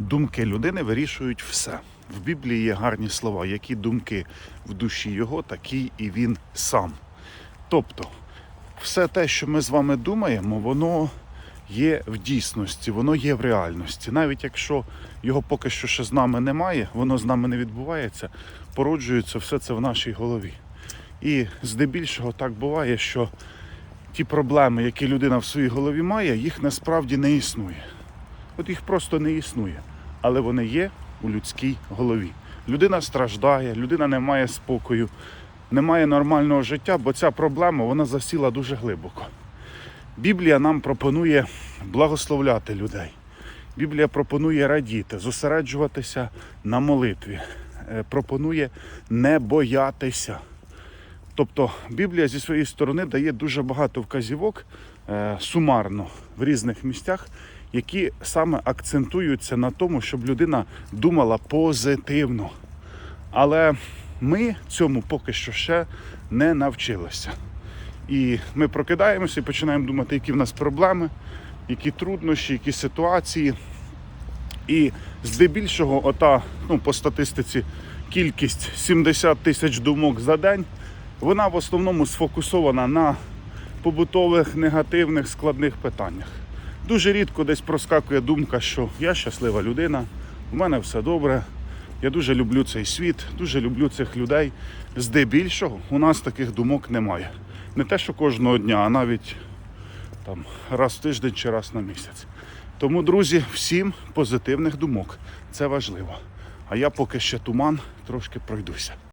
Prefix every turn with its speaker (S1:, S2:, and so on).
S1: думки людини вирішують все. В Біблії є гарні слова, які думки в душі його, такі і він сам. Тобто, все те, що ми з вами думаємо, воно є в дійсності, воно є в реальності. Навіть якщо його поки що ще з нами немає, воно з нами не відбувається, породжується все це в нашій голові. І здебільшого так буває, що ті проблеми, які людина в своїй голові має, їх насправді не існує. От їх просто не існує. Але вони є у людській голові. Людина страждає, людина не має спокою, не має нормального життя, бо ця проблема вона засіла дуже глибоко. Біблія нам пропонує благословляти людей. Біблія пропонує радіти, зосереджуватися на молитві, е, пропонує не боятися. Тобто Біблія зі своєї сторони дає дуже багато вказівок е, сумарно в різних місцях, які саме акцентуються на тому, щоб людина думала позитивно. Але ми цьому поки що ще не навчилися. І ми прокидаємося і починаємо думати, які в нас проблеми, які труднощі, які ситуації. І здебільшого, ота, ну, по статистиці, кількість 70 тисяч думок за день, вона в основному сфокусована на побутових, негативних, складних питаннях. Дуже рідко десь проскакує думка, що я щаслива людина, в мене все добре, я дуже люблю цей світ, дуже люблю цих людей. Здебільшого у нас таких думок немає. Не те, що кожного дня, а навіть там, раз в тиждень чи раз на місяць. Тому, друзі, всім позитивних думок. Це важливо. А я поки ще туман трошки пройдуся.